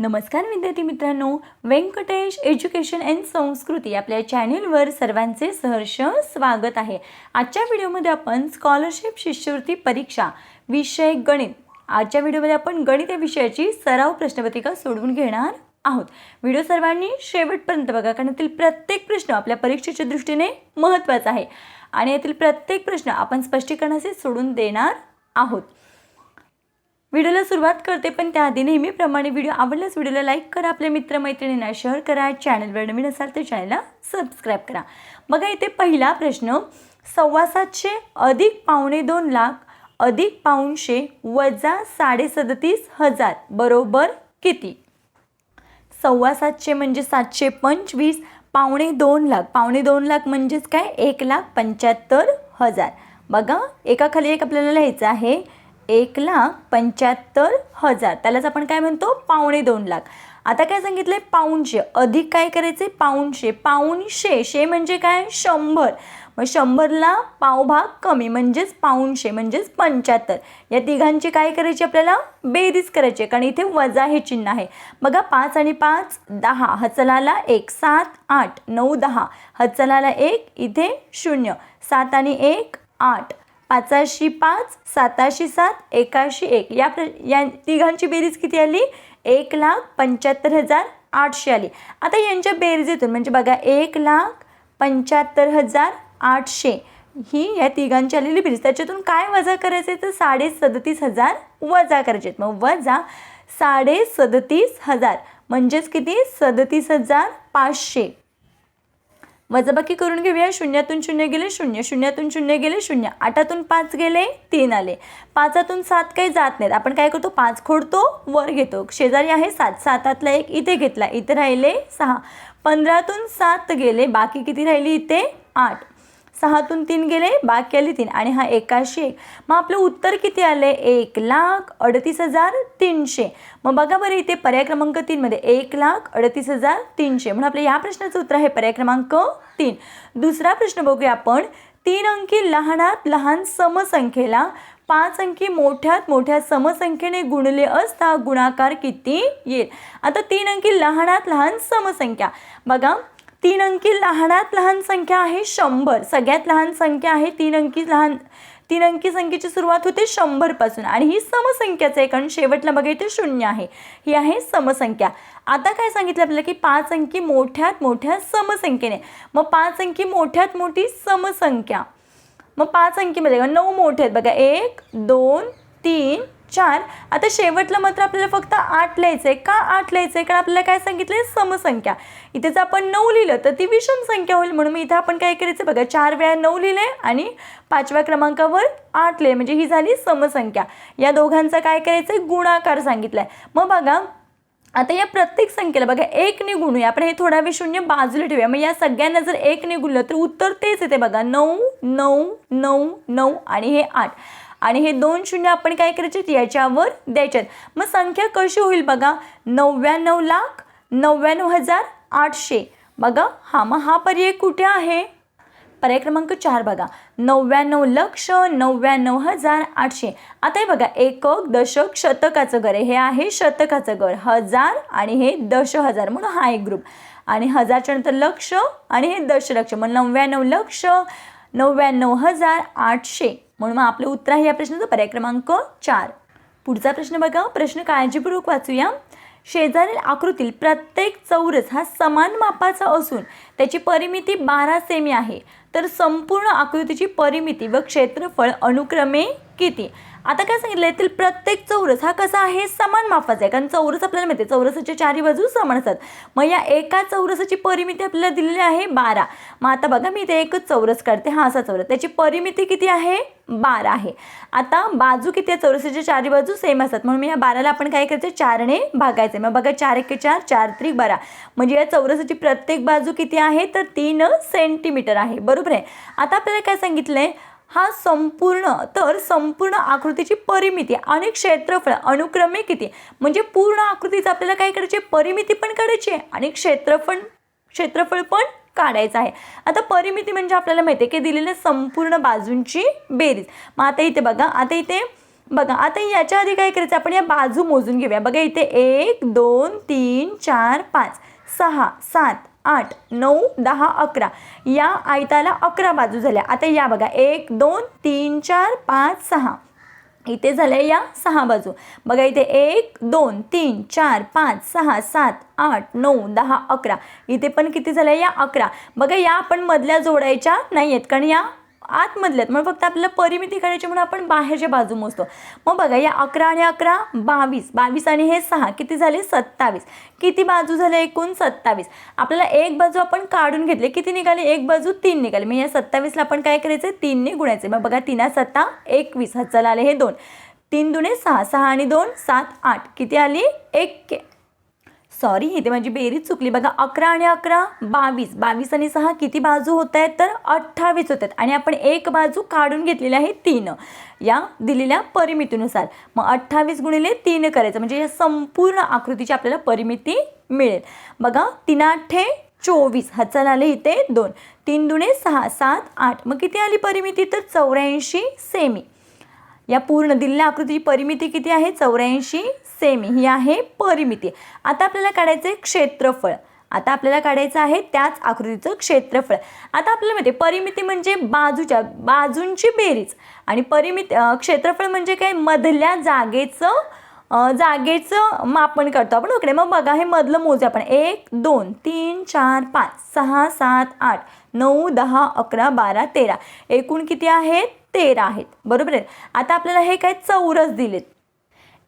नमस्कार विद्यार्थी मित्रांनो. व्यंकटेश एज्युकेशन अँड संस्कृती आपल्या चॅनेलवर सर्वांचे सहर्ष स्वागत आहे. आजच्या व्हिडिओमध्ये आपण स्कॉलरशिप शिष्यवृत्ती परीक्षा विषय गणित. आजच्या व्हिडिओमध्ये आपण गणित या विषयाची सराव प्रश्नपत्रिका सोडवून घेणार आहोत. व्हिडिओ सर्वांनी शेवटपर्यंत बघा कारण यातील प्रत्येक प्रश्न आपल्या परीक्षेच्या दृष्टीने महत्त्वाचा आहे. आणि यातील प्रत्येक प्रश्न आपण स्पष्टीकरणाचे सोडून देणार आहोत. व्हिडिओला सुरुवात करते पण त्याआधी नेहमीप्रमाणे व्हिडिओ आवडल्यास व्हिडिओला लाईक करा आपल्या मित्रमैत्रिणींना शेअर करा चॅनलवर नवीन असाल तर चॅनलला सबस्क्राईब करा. बघा इथे पहिला प्रश्न सव्वा सातशे अधिक पावणे दोन लाख अधिक पाऊणशे वजा साडेसदतीस हजार बरोबर किती? सव्वा सातशे म्हणजे सातशे पंचवीस पावणे दोन लाख. पावणे दोन लाख म्हणजेच काय? एक लाख पंच्याहत्तर हजार. बघा एकाखाली एक आपल्याला लिहायचं आहे एक लाख पंच्याहत्तर हजार. त्यालाच आपण काय म्हणतो? पावणे दोन लाख. आता काय सांगितलं आहे पाऊणशे. अधिक काय करायचे? पाऊणशे. पाऊणशे. शे म्हणजे काय? शंभर. मग शंभरला पावभाग कमी म्हणजेच पाऊणशे म्हणजेच पंच्याहत्तर. या तिघांची काय करायची आपल्याला? बेरीज करायची. आहे कारण इथे वजा हे चिन्ह आहे. बघा पाच आणि पाच दहा. हचलाला एक सात आठ नऊ दहा. हचलाला एक इथे शून्य. सात आणि एक आठ. पाचाशी पाच साताशी सात एकाशी एक. या प्र या तिघांची बेरीज किती आली? एक लाख पंच्याहत्तर हजार आठशे आली. आता यांच्या बेरीजेतून म्हणजे बघा एक लाख पंच्याहत्तर हजार आठशे ही या तिघांची आलेली बेरीज. त्याच्यातून काय वजा करायचे तर साडे सदतीस हजार वजा करायचे आहेत मग वजा साडे सदतीस हजार. म्हणजेच किती? सदतीस हजार पाचशे. वजाबाकी करून घेऊया. शून्यातून शून्य गेले शून्य. शून्यातून शून्य गेले शून्य. आठातून पाच गेले तीन आले. पाचातून सात काही जात नाहीत. आपण काय करतो? पाच खोडतो वर घेतो. शेजारी आहे सात. सातातला एक इथे घेतला. इथे राहिले सहा. पंधरातून सात गेले. बाकी किती राहिली इथे? आठ. सहातून तीन गेले बाकी केले तीन. आणि हा एकाशे एक. मग आपलं उत्तर किती आले एक लाख अडतीस हजार तीनशे. मग बघा बरं इथे पर्याय क्रमांक तीनमध्ये एक लाख अडतीस हजार तीनशे. म्हणून आपल्या या प्रश्नाचं उत्तर आहे पर्याय क्रमांक तीन. दुसरा प्रश्न बघूया आपण. तीन अंकी लहानात लहान समसंख्येला पाच अंकी मोठ्यात मोठ्या समसंख्येने गुणले असता गुणाकार किती येईल? आता तीन अंकी लहानात लहान समसंख्या. बघा तीन अंकी लहानात लहान संख्या आहे शंभर. सगळ्यात लहान संख्या आहे तीन अंकी लहान तीन अंकी संख्येची सुरुवात होते शंभरपासून आणि ही समसंख्याच आहे कारण शेवटला बघा इथे शून्य आहे. ही आहे समसंख्या. आता काय सांगितलं आपल्याला की पाच अंकी मोठ्यात मोठ्या समसंख्येने. मग पाच अंकी मोठ्यात मोठी समसंख्या. मग पाच अंकीमध्ये नऊ मोठे आहेत. बघा एक दोन तीन चार. आता शेवटला मात्र आपल्याला फक्त आठ लिहायचं आहे का आठ लिहायचं आहे कारण आपल्याला काय सांगितलं आहे समसंख्या. इथे जर आपण नऊ लिहिलं तर ती विषम संख्या होईल. म्हणून मी इथं आपण काय करायचं बघा चार वेळा नऊ लिहिले आणि पाचव्या क्रमांकावर आठ लिहिले. म्हणजे ही झाली समसंख्या. या दोघांचा काय करायचं आहे गुणाकार सांगितला आहे मग बघा आता या प्रत्येक संख्येला बघा एकने गुणूया आपण हे थोडा वेळ शून्य बाजूला ठेवूया. मग या सगळ्यांना जर एकने गुणलं तर उत्तर तेच येते बघा. नऊ नऊ नऊ नऊ आणि हे आठ. आणि हे दोन शून्य आपण काय करायचे याच्यावर द्यायच्यात मग संख्या कशी होईल बघा? नव्याण्णव लाख नव्याण्णव हजार आठशे. बघा हा मग हा पर्याय कुठे आहे? पर्याय क्रमांक चार बघा. नव्याण्णव लक्ष नव्याण्णव हजार आठशे. आता हे बघा एकक दशक शतकाचं घर. हे आहे शतकाचं घर. हजार आणि हे दश हजार. म्हणून हा एक ग्रुप आणि हजारच्या नंतर लक्ष आणि हे दशलक्ष. मग नव्याण्णव लक्ष नव्याण्णव हजार आठशे. म्हणून मग आपलं उत्तर आहे या प्रश्नाचं पर्याय क्रमांक चार. पुढचा प्रश्न बघा. प्रश्न काळजीपूर्वक वाचूया. शेजारील आकृतील प्रत्येक चौरस हा समान मापाचा असून त्याची परिमिती बारा सेमी आहे. तर संपूर्ण आकृतीची परिमिती व क्षेत्रफळ अनुक्रमे किती? आता काय सांगितलं? येथील प्रत्येक चौरस हा कसा आहे? समान मापाचा आहे. कारण चौरस आपल्याला माहिती आहे चौरसाच्या चारी बाजू समान असतात. मग या एका चौरसाची परिमिती आपल्याला दिलेली आहे बारा. मग आता बघा मी इथे एकच चौरस काढते. हा असा चौरस. त्याची परिमिती किती आहे? बारा आहे. आता बाजू किती आहे? चौरसाच्या चारी बाजू सेम असतात. म्हणून मी या बाराला आपण काय करायचं? चारने आहे. मग बघा चार एक चार चार त्रिक बारा. म्हणजे या चौरसाची प्रत्येक बाजू किती आहे? तर तीन सेंटीमीटर आहे. बरोबर आहे? आता आपल्याला काय सांगितलं आहे हा संपूर्ण तर संपूर्ण आकृतीची परिमिती आणि क्षेत्रफळ अनुक्रमे किती? म्हणजे पूर्ण आकृतीचं आपल्याला काय करायचे? परिमिती पण काढायची आहे आणि क्षेत्रफळ क्षेत्रफळ पण काढायचं आहे. आता परिमिती म्हणजे आपल्याला माहिती आहे की दिलेल्या संपूर्ण बाजूंची बेरीज. मग आता इथे बघा आता इथे बघा आता याच्या आधी काय करायचं? आपण या बाजू मोजून घेऊया. बघा इथे एक दोन तीन चार पाच सहा सात आठ नऊ दहा अकरा. या आयताला अकरा बाजू झाल्या. आता या बघा. एक दोन तीन चार पाच सहा. इथे झाल्या या सहा बाजू. बघा इथे एक दोन तीन चार पाच सहा सात आठ नऊ दहा अकरा. इथे पण किती झाल्या? या अकरा. बघा या आपण मधल्या जोडायच्या नाही आहेत कारण या आतमधल्यात मग फक्त आपल्याला परिमिती काढायची म्हणून आपण बाहेरच्या बाजू मोजतो. मग बघा या अकरा आणि अकरा बावीस. बावीस आणि हे सहा किती झाले? सत्तावीस. किती बाजू झाल्या एकूण? सत्तावीस. आपल्याला एक बाजू आपण काढून घेतले. किती निघाले? एक बाजू तीन निघाले. मग या सत्तावीसला आपण काय करायचं? तीनने गुणायचे. मग बघा तिना सत्ता एकवीस. हा चला आले हे दोन. तीन दुने सहा. सहा आणि दोन सात आठ. किती आली? एक सॉरी इथे माझी बेरीज चुकली. बघा अकरा आणि अकरा बावीस. बावीस आणि सहा किती बाजू होत आहेत? तर अठ्ठावीस होत आहेत. आणि आपण एक बाजू काढून घेतलेली आहे तीन. या दिलेल्या परिमितीनुसार. मग अठ्ठावीस गुणिले तीन करायचं. म्हणजे या संपूर्ण आकृतीची आपल्याला परिमिती मिळेल. बघा तीन चोवीस. हा आले इथे दोन. तीन दुणे सहा सात आठ. मग किती आली परिमिती? तर चौऱ्याऐंशी सेमी. या पूर्ण दिलेल्या आकृतीची परिमिती किती आहे? चौऱ्याऐंशी सेमी ही आहे परिमिती. आता आपल्याला काढायचं आहे क्षेत्रफळ. आता आपल्याला काढायचं आहे त्याच आकृतीचं क्षेत्रफळ. आता आपल्याला माहिती आहे, परिमिती म्हणजे बाजूच्या बाजूंची बेरीज. आणि परिमिती क्षेत्रफळ म्हणजे काय? मधल्या जागेचं जागेचं मापन करतो आपण. ओके मग बघा हे मधलं मोजू आपण. एक दोन तीन चार पाच सहा सात आठ नऊ दहा अकरा बारा तेरा. एकूण किती आहेत? तेरा आहेत. बरोबर आहे? आता आपल्याला हे काय? चौरस दिलेत.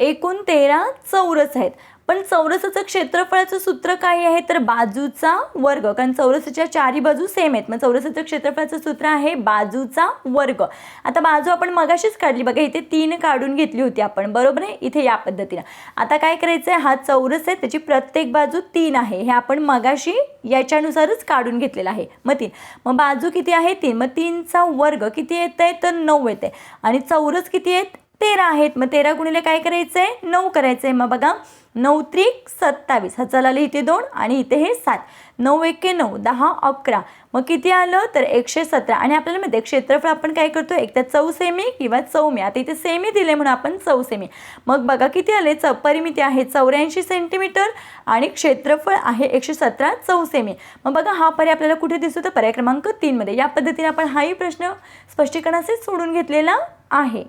एकूण तेरा चौरस आहेत. पण चौरसाचं क्षेत्रफळाचं सूत्र काय आहे? तर बाजूचा वर्ग. कारण चौरसाच्या चारी बाजू सेम आहेत. मग चौरसाचं क्षेत्रफळाचं सूत्र आहे बाजूचा वर्ग. आता बाजू आपण मगाशीच काढली. बघा इथे तीन काढून घेतली होती आपण. बरोबर आहे? इथे या पद्धतीनं. आता काय करायचं आहे हा चौरस आहे. त्याची प्रत्येक बाजू तीन आहे. हे आपण मगाशी याच्यानुसारच काढून घेतलेलं आहे. मग तीन. मग बाजू किती आहे? तीन. मग तीनचा वर्ग किती येत आहे तर नऊ येत आहे आणि चौरस किती आहेत? तेरा आहेत. मग तेरा गुणिले काय करायचं आहे नऊ करायचं आहे मग बघा नऊ त्रिक सत्तावीस. हा आलं इथे दोन आणि इथे हे सात. नऊ एके नऊ दहा अकरा. मग किती आलं? तर एकशे सतरा. आणि आपल्याला माहिती आहे क्षेत्रफळ आपण काय करतो एक तर चौ सेमी किंवा चौमी आता इथे सेमी दिले म्हणून आपण चौ सेमी मग बघा किती आले? च परिमिती आहे चौऱ्याऐंशी सेंटीमीटर आणि क्षेत्रफळ आहे एकशे सतरा चौ सेमी मग बघा हा पर्याय आपल्याला कुठे दिसतो? तर पर्याय क्रमांक तीनमध्ये. या पद्धतीने आपण हाही प्रश्न स्पष्टीकरणाचे सोडून घेतलेला आहे.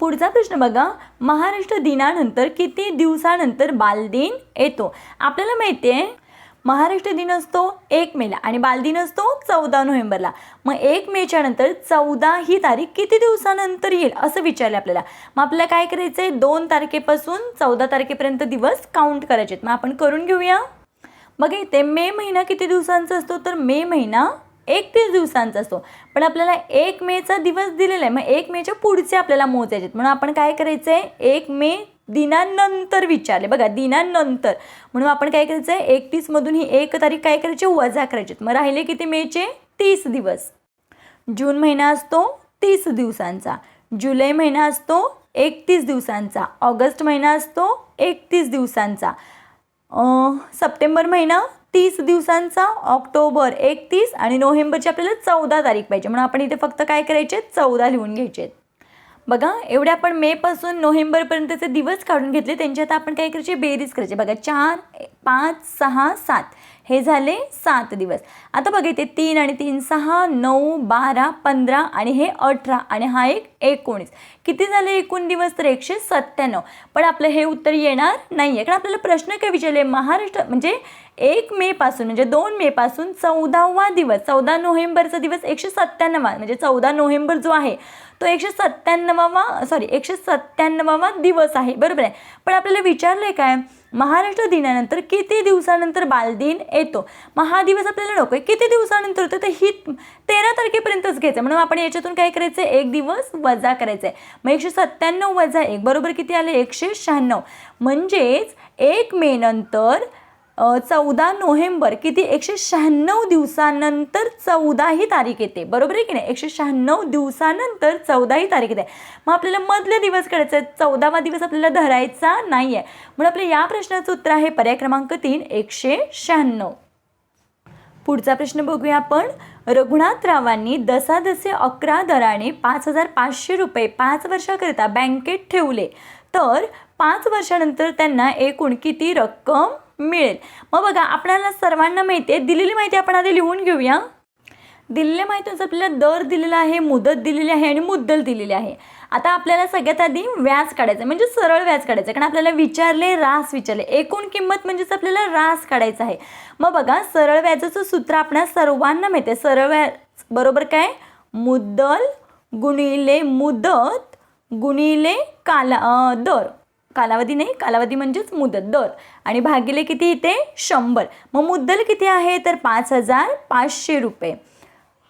पुढचा प्रश्न बघा. महाराष्ट्र दिनानंतर किती दिवसानंतर बालदिन येतो? आपल्याला माहिती आहे महाराष्ट्र दिन असतो एक मेला आणि बालदिन असतो चौदा नोव्हेंबरला. मग एक मेच्या नंतर चौदा ही तारीख किती दिवसानंतर येईल असं विचारलं आपल्याला. मग आपल्याला काय करायचं आहे दोन तारखेपासून चौदा तारखेपर्यंत दिवस काउंट करायचे आहेत मग आपण करून घेऊया. बघा इथे मे महिना किती दिवसांचा असतो? तर मे महिना एकतीस दिवसांचा असतो. पण आपल्याला एक मेचा दिवस दिलेला आहे. मग एक मेच्या पुढचे आपल्याला मोजायचे आहेत. म्हणून आपण काय करायचं आहे एक मे दिनानंतर विचारले. बघा दिनानंतर. म्हणून आपण काय करायचं आहे एकतीसमधून ही एक तारीख काय करायची? वजा करायची मग राहिले किती मेचे? तीस दिवस. जून महिना असतो तीस दिवसांचा. जुलै महिना असतो एकतीस दिवसांचा. ऑगस्ट महिना असतो एकतीस दिवसांचा. सप्टेंबर महिना तीस दिवसांचा ऑक्टोबर एकतीस आणि नोव्हेंबरची आपल्याला चौदा तारीख पाहिजे. म्हणून आपण इथे फक्त काय करायचे? चौदा लिहून घ्यायचे. आहेत. बघा एवढे आपण मेपासून नोव्हेंबरपर्यंतचे दिवस काढून घेतले त्यांच्या आता आपण काय करायचे? बेरीज करायचे. बघा चार पाच सहा सात. हे झाले सात दिवस. आता बघा इथे तीन आणि तीन सहा नऊ बारा पंधरा आणि हे अठरा. आणि हा एक एकोणीस. किती झाले एकूण दिवस तर एकशे सत्त्याण्णव? पण आपलं हे उत्तर येणार नाही आहे कारण आपल्याला प्रश्न काय विचारले? महाराष्ट्र म्हणजे एक मेपासून म्हणजे दोन मेपासून चौदावा दिवस चौदा नोव्हेंबरचा दिवस एकशे सत्त्याण्णवा म्हणजे चौदा नोव्हेंबर जो आहे तो एकशे सत्त्याण्णवावा सॉरी एकशे सत्त्याण्णवावा दिवस आहे. बरोबर आहे? पण आपल्याला विचारलं आहे काय? महाराष्ट्र दिनानंतर किती दिवसानंतर बालदिन येतो? मग हा दिवस आपल्याला नको आहे. किती दिवसानंतर होतो? तर ही तेरा तारखेपर्यंतच घ्यायचं म्हणून आपण याच्यातून काय करायचं आहे एक दिवस वजा करायचं आहे मग एकशे सत्त्याण्णव वजा एक बरोबर किती आले? एकशे शहाण्णव. म्हणजेच एक मे नंतर चौदा नोव्हेंबर किती? एकशे शहाण्णव दिवसानंतर चौदा ही तारीख येते. बरोबर आहे की नाही? एकशे शहाण्णव दिवसानंतर चौदा ही तारीख येते. मग आपल्याला मधले दिवस काढायचे आहे चौदावा दिवस आपल्याला धरायचा नाही आहे म्हणून आपल्या या प्रश्नाचं उत्तर आहे पर्याय क्रमांक तीन एकशे शहाण्णव. पुढचा प्रश्न बघूया आपण. रघुनाथरावांनी दसादसे अकरा दराने पाच हजार पाचशे रुपये पाच वर्षाकरिता बँकेत ठेवले. तर पाच वर्षानंतर त्यांना एकूण किती रक्कम मिळेल? मग बघा आपल्याला सर्वांना माहिती आहे दिलेली माहिती आपण आधी लिहून घेऊया. दिलेल्या माहितीच आपल्याला दर दिलेला आहे मुदत दिलेली आहे आणि मुद्दल दिलेली आहे. आता आपल्याला सगळ्यात आधी व्याज काढायचं आहे, म्हणजे सरळ व्याज काढायचं आहे. कारण आपल्याला विचारले रास विचारले. एकूण किंमत म्हणजेच आपल्याला रास काढायचा आहे. मग बघा सरळ व्याजाचं सूत्र आपल्या सर्वांना माहिती आहे. सरळ व्याज बरोबर काय? मुद्दल गुणिले मुदत गुणिले काला दर. कालावधी नाही कालावधी म्हणजेच मुदत दर. आणि भागिले किती इथे? शंभर. मग मुद्दल किती आहे? तर पाच हजार पाचशे रुपये.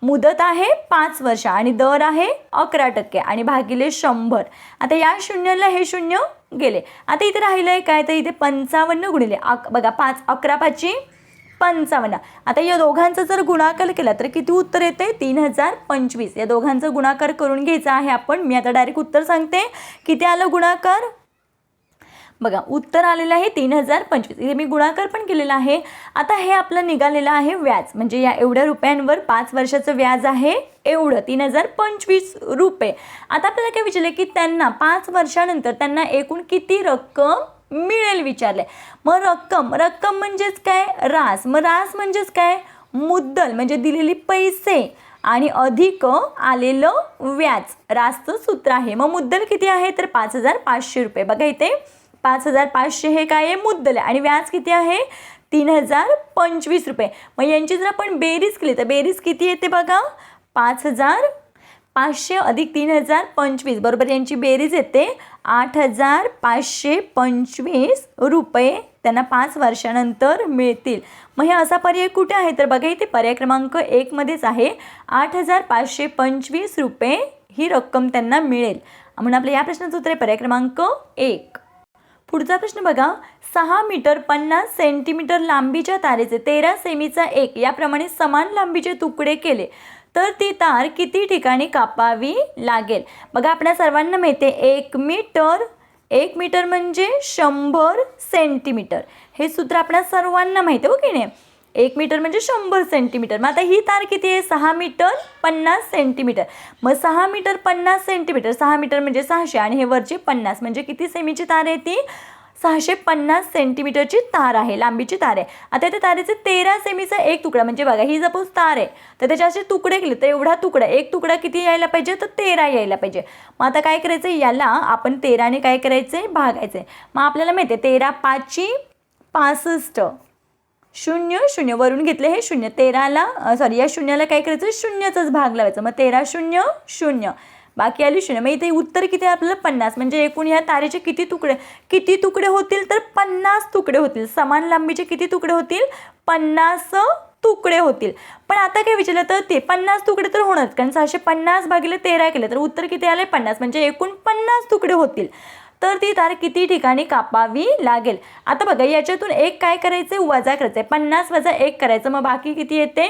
मुदत आहे पाच वर्ष आणि दर आहे अकरा टक्के आणि भागिले शंभर. आता या शून्याला हे शून्य गेले. आता इथे राहिलं आहे काय? तर इथे पंचावन्न गुणिले अक बघा पाच अकरा पाचशे पंचावन्न. आता या दोघांचा जर गुणाकार केला तर किती उत्तर येते? तीन हजार पंचवीस. या दोघांचा गुणाकार करून घ्यायचा आहे आपण. मी आता डायरेक्ट उत्तर सांगते. किती आलं गुणाकार? बघा उत्तर आलेलं आहे तीन हजार पंचवीस. इथे मी गुणाकार पण केलेला आहे. आता हे आपलं निघालेलं आहे व्याज. म्हणजे या एवढ्या रुपयांवर पाच वर्षाचं व्याज आहे एवढं तीन हजार पंचवीस रुपये. आता आपल्याला काय विचारलं की त्यांना पाच वर्षानंतर त्यांना एकूण किती रक्कम मिळेल विचारले मग रक्कम रक्कम म्हणजेच काय? रास. मग रास म्हणजेच काय? मुद्दल म्हणजे दिलेली पैसे आणि अधिक आलेलं व्याज. रासचं सूत्र आहे. मग मुद्दल किती आहे? तर पाच हजार पाचशे रुपये. बघा इथे पाच हजार पाचशे हे काय आहे? मुद्दल आहे. आणि व्याज किती आहे? तीन हजार पंचवीस रुपये. मग यांची जर आपण बेरीज केली तर बेरीज किती येते बघा? पाच हजार पाचशे अधिक तीन हजार पंचवीस. बरोबर यांची बेरीज येते आठ हजार पाचशे पंचवीस रुपये. त्यांना पाच वर्षानंतर मिळतील. मग हे असा पर्याय कुठे आहे? तर बघा इथे पर्याय क्रमांक एकमध्येच आहे. आठ हजार पाचशे पंचवीस रुपये ही रक्कम त्यांना मिळेल. म्हणून आपल्या या प्रश्नाचं उत्तर आहे पर्याय क्रमांक एक. पुढचा प्रश्न बघा. सहा मीटर पन्नास सेंटीमीटर लांबीच्या तारेचे तेरा सेमीचा एक याप्रमाणे समान लांबीचे तुकडे केले तर ती तार किती ठिकाणी कापावी लागेल? बघा आपल्या सर्वांना माहिती आहे एक मीटर एक मीटर म्हणजे शंभर सेंटीमीटर. हे सूत्र आपल्या सर्वांना माहिती आहे हो की नाही? एक मीटर म्हणजे शंभर सेंटीमीटर. मग आता ही तार किती आहे? सहा मीटर पन्नास सेंटीमीटर. मग सहा मीटर पन्नास सेंटीमीटर सहा मीटर म्हणजे सहाशे आणि हे वरचे पन्नास. म्हणजे किती सेमीची तार आहे ती? सहाशे पन्नास सेंटीमीटरची तार आहे लांबीची तार आहे. आता त्या तारेचे तेरा सेमीचा एक तुकडा म्हणजे बघा ही सपोज तार आहे. तर त्याचे असे तुकडे केले तर एवढा तुकडा एक तुकडा किती यायला पाहिजे? तर तेरा यायला पाहिजे. मग आता काय करायचं याला आपण तेराने काय करायचं आहे भागायचं आहे मग आपल्याला माहिती आहे तेरा पाचची पासष्ट. शून्य शून्य. वरून घेतले हे शून्य. तेराला सॉरी या शून्याला काय करायचं? शून्यचाच भाग लावायचा. मग तेरा शून्य शून्य. बाकी आली शून्य. मग इथे उत्तर किती आहे आपल्याला? पन्नास. म्हणजे एकूण ह्या तारेचे किती तुकडे? किती तुकडे होतील तर पन्नास तुकडे होतील. समान लांबीचे किती तुकडे होतील? पन्नास तुकडे होतील. पण आता काय विचारलं तर ते पन्नास तुकडे तर होणार कारण सहाशे पन्नास भागिले तेरा केले. तर उत्तर किती आले पन्नास. म्हणजे एकूण पन्नास तुकडे होतील. तर ती तार किती ठिकाणी कापावी लागेल? आता बघा याच्यातून एक काय करायचं वजा करायचं आहे पन्नास वजा एक करायचं. मग बाकी किती येते?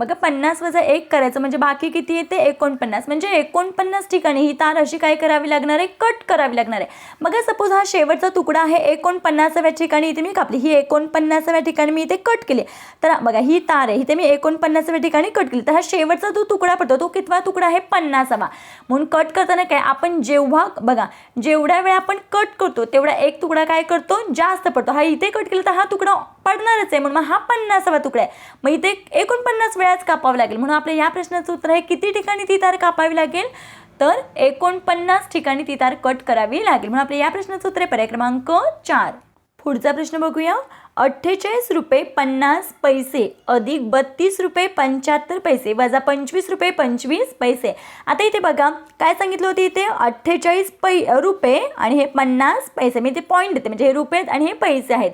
बघा पन्नास वजा एक करायचं म्हणजे बाकी किती येते? एकोणपन्नास. म्हणजे एकोणपन्नास ठिकाणी ही तार अशी काय करावी लागणार आहे? कट करावी लागणार आहे. बघा सपोज हा शेवटचा तुकडा आहे एकोणपन्नासाव्या ठिकाणी इथे मी कापली. ही एकोणपन्नासाव्या ठिकाणी मी इथे कट केली. तर बघा ही तार आहे. इथे मी एकोणपन्नासाव्या ठिकाणी कट केली. तर हा शेवटचा जो तुकडा पडतो तो कितवा तुकडा आहे? पन्नासावा. म्हणून कट करताना काय आपण जेव्हा बघा जेवढ्या वेळा आपण कट करतो तेवढा एक तुकडा काय करतो? जास्त पडतो. हा इथे कट केला तर हा तुकडा पडणारच आहे. म्हणून मग हा पन्नासावा तुकडा आहे. मग इथे एकोणपन्नास वेळाच कापावं लागेल. म्हणून आपल्या या प्रश्नाचं उत्तर आहे किती ठिकाणी ती तार कापावी लागेल? तर एकोणपन्नास ठिकाणी ती तार कट करावी लागेल. म्हणून आपल्या या प्रश्नाचं उत्तर आहे पर्याय क्रमांक चार. पुढचा प्रश्न बघूया. अठ्ठेचाळीस रुपये पन्नास पैसे अधिक बत्तीस रुपये पंच्याहत्तर पैसे वजा पंचवीस रुपये पंचवीस पैसे. आता इथे बघा काय सांगितलं होतं इथे? अठ्ठेचाळीस पै रुपये आणि हे पन्नास पैसे. मी इथे पॉईंट देते. म्हणजे हे रुपये आहेत आणि हे पैसे आहेत.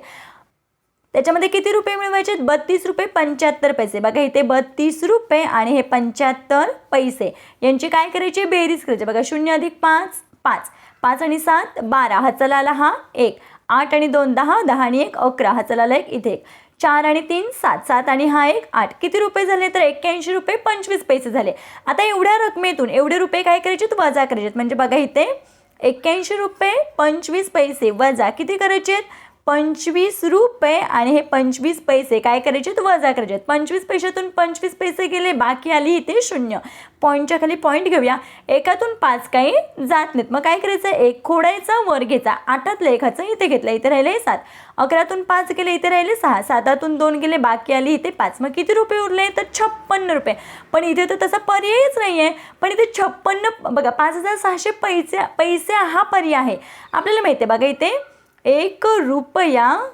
त्याच्यामध्ये किती रुपये मिळवायचे? बत्तीस रुपये पंच्याहत्तर पैसे. बघा इथे बत्तीस रुपये आणि हे पंच्याहत्तर पैसे. यांची काय करायची? बेरीज करायची. बघा शून्य अधिक पाच पाच. पाच आणि सात बारा. हा चलाला हा एक. आठ आणि दोन दहा. दहा आणि एक अकरा. हा चलाला एक इथे एक. चार आणि तीन सात. सात आणि हा एक आठ. किती रुपये झाले तर? एक्क्याऐंशी रुपये पंचवीस पैसे झाले. आता एवढ्या रकमेतून एवढे रुपये काय करायचे वजा करायचे म्हणजे बघा इथे एक्क्याऐंशी रुपये पंचवीस पैसे वजा किती करायचे आहेत पंचवीस रुपये आणि हे पंचवीस पैसे काय करायचे? आहेत वजा करायचे. आहेत. पंचवीस पैशातून पंचवीस पैसे गेले बाकी आली इथे शून्य. पॉईंटच्या खाली पॉईंट घेऊया. एकातून पाच काही जात नाहीत. मग काय करायचं? एक खोडायचा वर घ्यायचा. आठातलं एकाचं इथे घेतलं इथे राहिले सात. अकरातून पाच गेले इथे राहिले सहा. सातातून दोन गेले बाकी आली इथे पाच. मग किती रुपये उरले? तर छप्पन्न रुपये. पण इथे तर तसा पर्यायच नाही आहे पण इथे छप्पन्न बघा पाच हजार सहाशे पैसे पैसे हा पर्याय आहे. आपल्याला माहिती आहे बघा इथे एक रुपया.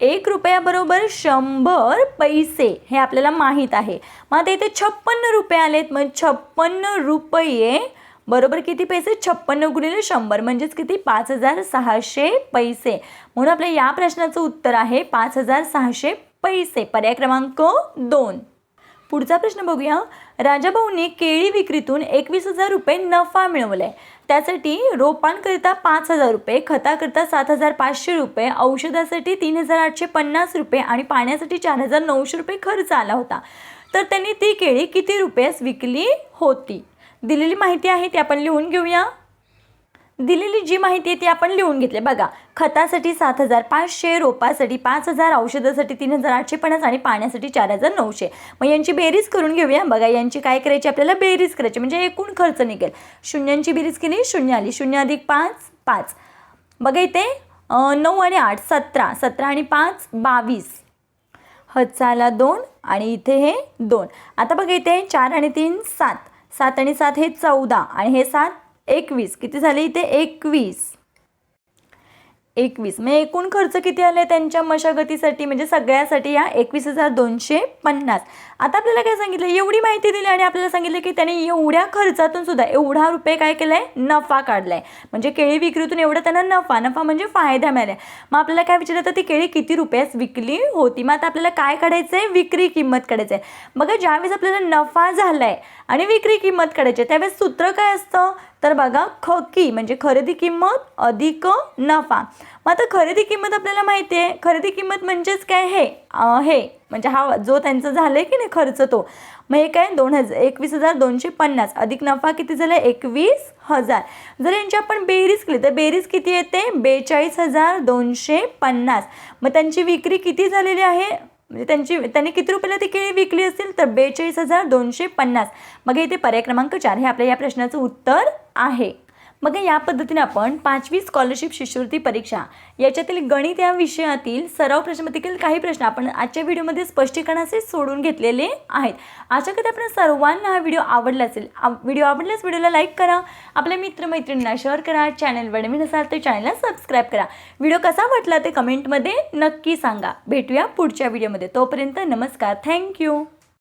एक रुपयाबरोबर शंभर पैसे हे आपल्याला माहीत आहे. मग आता इथे छप्पन्न रुपये आलेत. मग छप्पन्न रुपये बरोबर किती पैसे? छप्पन्न गुणिले शंभर म्हणजेच किती? पाच हजार सहाशे पैसे. म्हणून आपल्या या प्रश्नाचं उत्तर आहे पाच हजार सहाशे पैसे. पर्याय क्रमांक दोन. पुढचा प्रश्न बघूया. राजाभाऊंनी केळी विक्रीतून एकवीस हजार रुपये नफा मिळवलाय. त्यासाठी रोपांकरिता पाच हजार रुपये खताकरिता सात हजार पाचशे रुपये औषधासाठी तीन हजार आठशे पन्नास रुपये आणि पाण्यासाठी चार हजार नऊशे रुपये खर्च आला होता. तर त्यांनी ती केळी किती रुपयास विकली होती? दिलेली माहिती आहे ती आपण लिहून घेऊया. दिलेली जी माहिती आहे ती आपण लिहून घेतली. बघा खतासाठी सात हजार पाचशे रोपासाठी पाच हजार औषधासाठी तीन हजार आठशे पन्नास आणि पाण्यासाठी चार हजार नऊशे. मग यांची बेरीज करून घेऊया. बघा यांची काय करायची आपल्याला? बेरीज करायची. म्हणजे एकूण खर्च निघेल. शून्यांची बेरीज केली शून्य आली. शून्य अधिक पाच पाच. बघा इथे नऊ आणि आठ सतरा. सतरा आणि पाच बावीस. हचाला दोन आणि इथे हे दोन. आता बघा इथे चार आणि तीन सात. सात आणि सात हे चौदा आणि हे सात एकवीस. किती झाले इथे? एकवीस. एकवीस. म्हणजे एकूण खर्च किती आले त्यांच्या मशागतीसाठी? म्हणजे सगळ्यासाठी या एकवीस हजार दोनशे पन्नास. आता आपल्याला काय सांगितलं? एवढी माहिती दिली आणि आपल्याला सांगितलं की त्याने एवढ्या खर्चातून सुद्धा एवढा रुपये काय केलाय? नफा काढलाय. म्हणजे केळी विक्रीतून एवढा त्यांना नफा नफा म्हणजे फायदा मिळाला मग आपल्याला काय विचारलं? तर ती केळी किती रुपयास विकली होती? मग आता आपल्याला काय काढायचं आहे विक्री किंमत काढायचं आहे बघा ज्यावेळेस आपल्याला नफा झालाय आणि विक्री किंमत काढायची आहे, त्यावेळेस सूत्र काय असतं? तर बघा खकी म्हणजे खरेदी किंमत अधिक नफा. मग आता खरेदी किंमत आपल्याला माहिती आहे. खरेदी किंमत म्हणजेच काय हे? हे म्हणजे हा जो त्यांचं झालं आहे की नाही खर्च तो? मग हे काय? दोन हजार एकवीस हजार दोनशे पन्नास. अधिक नफा किती झाला? एकवीस हजार. जर यांची आपण बेरीज केली तर बेरीज किती येते? बेचाळीस हजार दोनशे पन्नास. मग त्यांची विक्री किती झालेली आहे? म्हणजे त्यांची त्यांनी किती रुपयाला ती केळी विकली असतील तर बेचाळीस हजार दोनशे पन्नास. मग इथे पर्याय क्रमांक चार. हे आपल्या या प्रश्नाचं उत्तर आहे. मग या पद्धतीने आपण पाचवी स्कॉलरशिप शिष्यवृत्ती परीक्षा याच्यातील गणित या विषयातील सराव प्रश्नपत्रिकेतील काही प्रश्न आपण आजच्या व्हिडिओमध्ये स्पष्टीकरणाचे सोडून घेतलेले आहेत. आशा करते आपण सर्वांना हा व्हिडिओ आवडला असेल. व्हिडिओ आवडल्यास व्हिडिओला लाईक करा आपल्या मित्रमैत्रिणींना शेअर करा चॅनलवर नवीन असाल तर चॅनलला सबस्क्राईब करा. व्हिडिओ कसा वाटला ते कमेंटमध्ये नक्की सांगा. भेटूया पुढच्या व्हिडिओमध्ये. तोपर्यंत नमस्कार. थँक्यू.